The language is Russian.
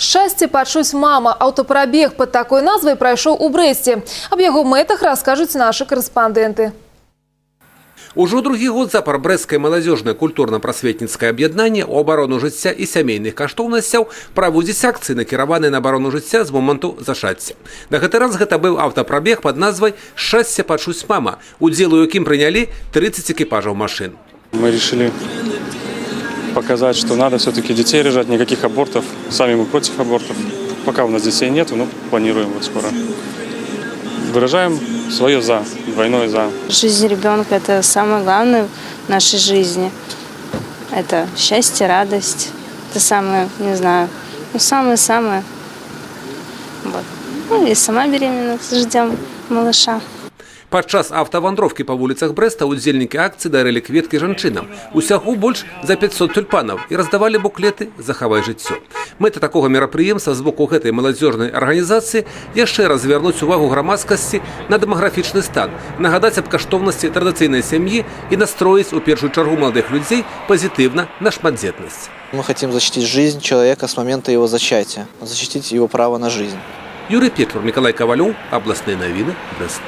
Щасце пачуць мама. Аўтапрабег пад такой назвай прайшоў у Брэсце. Аб яго мэтах раскажуць нашы корэспандэнты. Ужо другі год запар брэсцкае маладзёжнае культурна-прасветніцкае аб'яднанне ў абарону жыцця і сямейных каштоўнасцяў праводзіць акцыі, накіраваныя на абарону жыцця з моманту зашацця. На гэты раз гэта быў аўтапрабег пад назвай «Шчасце пачуць мама», удзел у якім прынялі 30 экіпажаў машын. Мы решили показать, что надо все-таки детей рожать, никаких абортов. Сами мы против абортов. Пока у нас детей нету, но планируем вот скоро. Выражаем свое «за», двойное «за». Жизнь ребенка – это самое главное в нашей жизни. Это счастье, радость. Это самое, не знаю, ну самое-самое. Вот. Ну и сама беременна, ждем малыша. Падчас аўтавандроўкі па вуліцах Брэста удзельнікі акцыі дарылі кветкі жанчынам. Усяго больш за 500 тюльпанаў і раздавалі буклеты «Захавай жыццё». Мэта такога мерапрыемства з боку гэтай маладзёжнай арганізацыі яшчэ раз звярнуць увагу грамадскасці на дэмаграфічны стан, нагадаць аб каштоўнасці традыцыйнай сям'і і настроіць у першую чаргу маладых людзей пазітыўна на шматдзетнасць. Мы хотим защитить жизнь человека с момента его зачатия, защитить его право на жизнь. Юрый Пеклер, Николай Ковалев, областные новины, Брест.